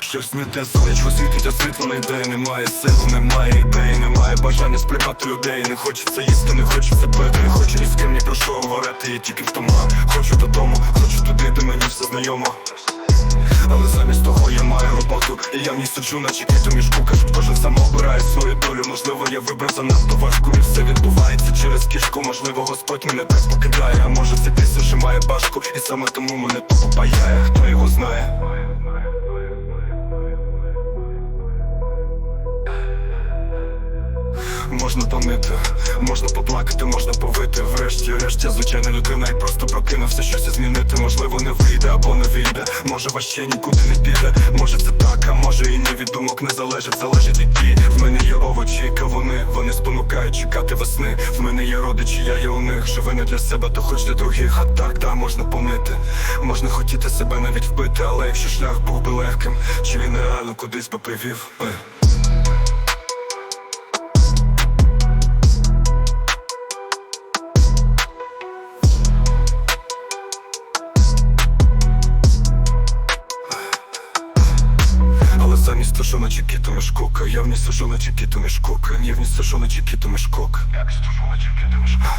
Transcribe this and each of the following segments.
Щось не те сонечко світить, а світла не йде Немає сил, немає ідей, немає бажання сприймати людей Не хочеться їсти, не хочеться пити Не хочу ні з ким ні про що говорити Я тільки втома, хочу додому, хочу туди, де мені все знайомо. Але замість того я маю роботу І я в ній сиджу, наче квіту мішку. Кажуть, кожен сам обирає свою долю Можливо, я вибрав занадто важко І все відбувається через кішку. Можливо, Господь мене так покидає А може цей пісень ще має башку І саме тому мене тупо паяє Хто його знає Можна томити, можна поплакати, можна повити. Врешті, решті, звичайна людина і просто прокинувся щось змінити. Можливо, не вийде або не вийде. Може ваще нікуди не піде. Може це так, а може і ні. Від думок не залежить, залежить дій. В мене є овочі кавуни, вони спонукають чекати весни. В мене є родичі, я є у них. Живи не для себе, то хоч для других. А так, да, можна помити. Можна хотіти себе навіть вбити. Але якщо шлях був би легким Чи він реально кудись би привів замість того, що наче кіту мешкока. Я вніс сижу наче кіту мешкока. Я вніс сижу наче кіту мешкока.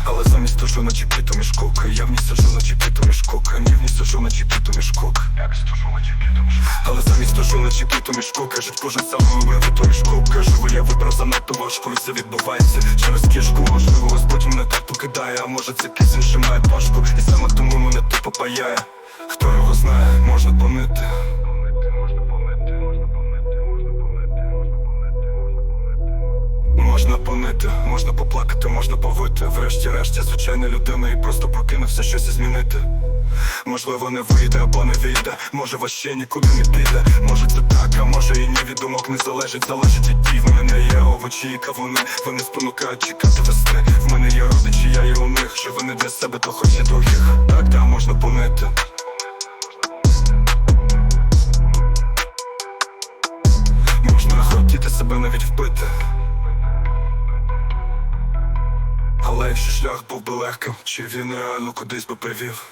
Але замість того, що наче кіту мешкока. Я вніс сижу наче кіту мешкока. Я вніс сижу наче кіту мешкока. Але замість того, що наче кіту мешкока Жить кожен сам вибрав ту мішкока Живу я вибрав занадто важко І все відбувається. Через кішку Можливо, Господь мене так покидає А може це кисень ще має пашку І саме тому мене тупо паяє. Хто його знає, можна помити Можна можна поплакати, можна повити. Врешті-решті, звичайна людина і просто прокинувся щось змінити. Можливо, не вийде або не вийде, може ваще нікуди не піде. Може це так, а може і ні. Від думок не залежить, залежить від дій. В мене є овочі і кавуни, вони спонукають чекати весни. В мене є родичі, я є у них, що вони для себе, то хоч і других Так, да, можна помити. Можна хотіти себе навіть вбити Але якщо шлях був би легким, чи він реально кудись би привів?